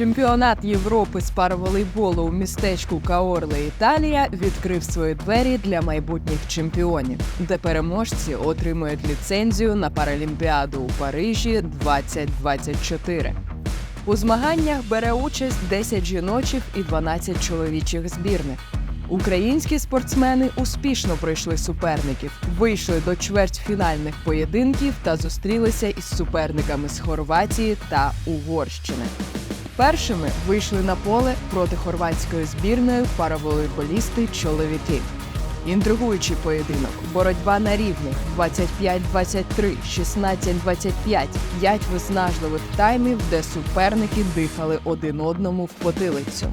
Чемпіонат Європи з параволейболу у містечку Каорле, Італія відкрив свої двері для майбутніх чемпіонів, де переможці отримують ліцензію на Паралімпіаду у Парижі 2024. У змаганнях бере участь 10 жіночих і 12 чоловічих збірних. Українські спортсмени успішно пройшли суперників, вийшли до чвертьфінальних поєдинків та зустрілися із суперниками з Хорватії та Угорщини. Першими вийшли на поле проти хорватської збірної параволейболісти чоловіки. Інтригуючий поєдинок, боротьба на рівних 25-23, 16-25, п'ять виснажливих таймів, де суперники дихали один одному в потилицю.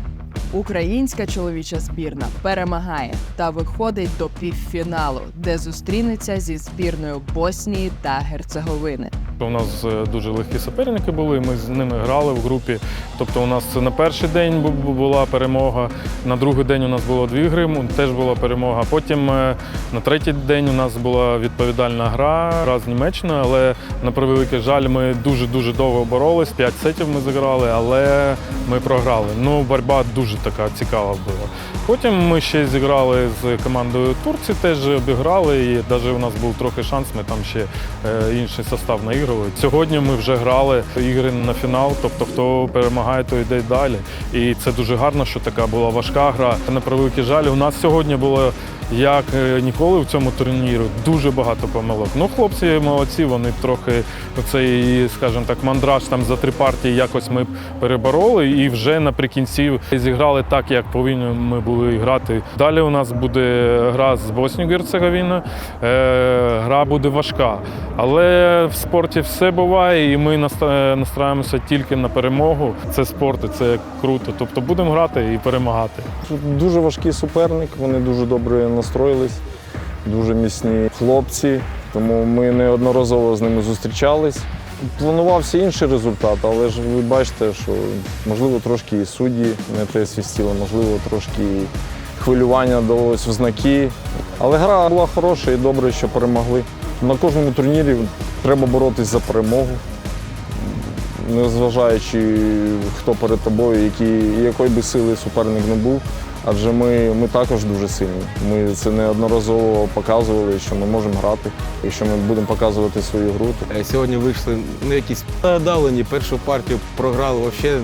Українська чоловіча збірна перемагає та виходить до півфіналу, де зустрінеться зі збірною Боснії та Герцеговини. У нас е, дуже легкі суперники були. Ми з ними грали в групі. Тобто, у нас на перший день бу- бу- була перемога, на другий день у нас було дві гри, теж була перемога. Потім е, на третій день у нас була відповідальна гра раз з Німеччиною, але на превеликий жаль, ми дуже дуже довго боролись. П'ять сетів ми зіграли, але ми програли. Ну, боротьба дуже така цікава була. Потім ми ще зіграли з командою Турції, теж обіграли, і навіть у нас був трохи шанс, ми там ще е, інший состав наігрували. Сьогодні ми вже грали ігри на фінал, тобто хто перемагає, то йде далі. І це дуже гарно, що така була важка гра. На превеликий жаль, у нас сьогодні було як е, ніколи в цьому турнірі дуже багато помилок. Ну, хлопці молодці, вони трохи оцей, скажімо так, мандраж там за три партії якось ми перебороли і вже наприкінці зіграли так, як повинні ми були грати. Далі у нас буде гра з Боснією Герцеговіною. Е, гра буде важка. Але в спорті все буває, і ми наста- настраємося тільки на перемогу. Це спорт, і це круто. Тобто будемо грати і перемагати. Дуже важкий суперник, вони дуже добре настроїлись, дуже міцні хлопці, тому ми неодноразово з ними зустрічались. Планувався інший результат, але ж ви бачите, що можливо трошки і судді не те свістіли, можливо, трошки і хвилювання далось в знаки. Але гра була хороша і добре, що перемогли. На кожному турнірі треба боротись за перемогу, незважаючи хто перед тобою, які, якої би сили суперник не був. Адже ми, ми також дуже сильні. Ми це неодноразово показували, що ми можемо грати. Якщо ми будемо показувати свою гру, Е, Сьогодні вийшли ну, якісь надавлені, першу партію програли взагалі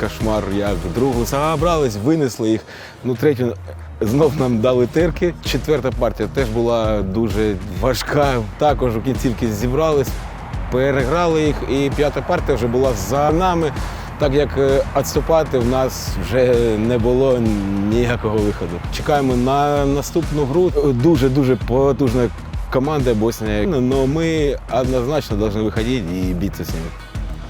кошмар як. Другу забрались, винесли їх. Ну, третю знов нам дали терки. Четверта партія теж була дуже важка. Також у кінцівки зібрались, переграли їх, і п'ята партія вже була за нами. Так як е, відступати в нас вже не було ніякого виходу. Чекаємо на наступну гру. Дуже дуже потужна команда Боснія. Ну ми однозначно повинні виходити і битися з ними.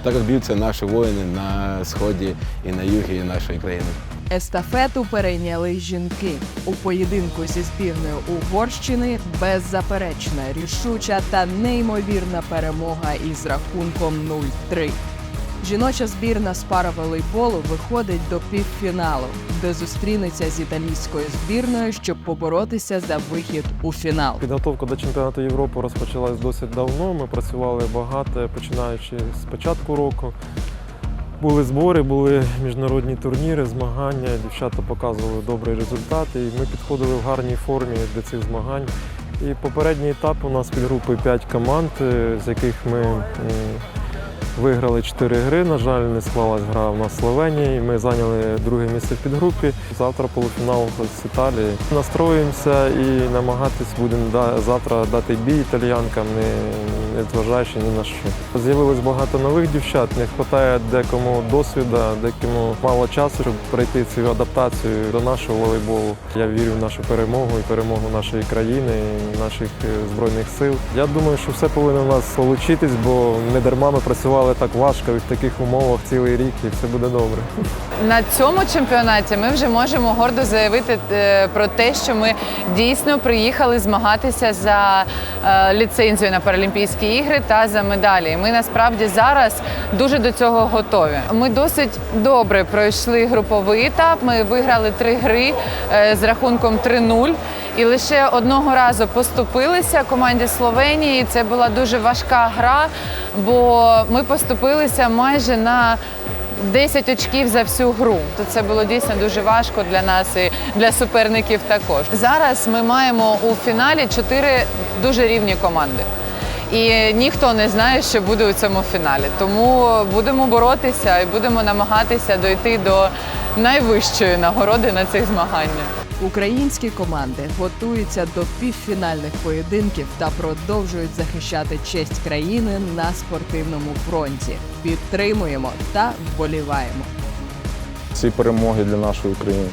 Так як б'ються наші воїни на сході і на югі нашої країни. Естафету перейняли жінки у поєдинку зі збірною Угорщини. Беззаперечна, рішуча та неймовірна перемога із рахунком 0-3. Жіноча збірна з параволейболу виходить до півфіналу, де зустрінеться з італійською збірною, щоб поборотися за вихід у фінал. Підготовка до чемпіонату Європи розпочалась досить давно. Ми працювали багато, починаючи з початку року. Були збори, були міжнародні турніри, змагання. Дівчата показували добрі результати. І ми підходили в гарній формі до цих змагань. І попередній етап у нас під групою 5 команд, е, з яких ми виграли 4 гри. На жаль, не склалась гра у нас Словенії. Ми зайняли друге місце в підгрупі. Завтра полуфінал з Італії. Настроїмося і намагатись будемо завтра дати бій італіянкам, не, не зважаючи ні на що. З'явилось багато нових дівчат. Не вистачає декому досвіду, декому мало часу, щоб пройти цю адаптацію до нашого волейболу. Я вірю в нашу перемогу і перемогу нашої країни, і наших е, збройних сил. Я думаю, що все повинно у нас вийти, бо не дарма ми працювали так важко і в таких умовах цілий рік, і все буде добре. На цьому чемпіонаті ми вже можемо гордо заявити е, про те, що ми дійсно приїхали змагатися за е, ліцензію на Паралімпійські ігри та за медалі. Ми насправді зараз дуже до цього готові. Ми досить добре пройшли груповий етап. Ми виграли три гри е, з рахунком 3-0. І лише одного разу поступилися команді Словенії. Це була дуже важка гра, бо ми поступилися майже на 10 очків за всю гру. То це було дійсно дуже важко для нас і для суперників також. Зараз ми маємо у фіналі чотири дуже рівні команди. І ніхто не знає, що буде у цьому фіналі. Тому будемо боротися і будемо намагатися дойти до найвищої нагороди на цих змаганнях. Українські команди готуються до півфінальних поєдинків та продовжують захищати честь країни на спортивному фронті. Підтримуємо та вболіваємо. Ці перемоги для нашої України.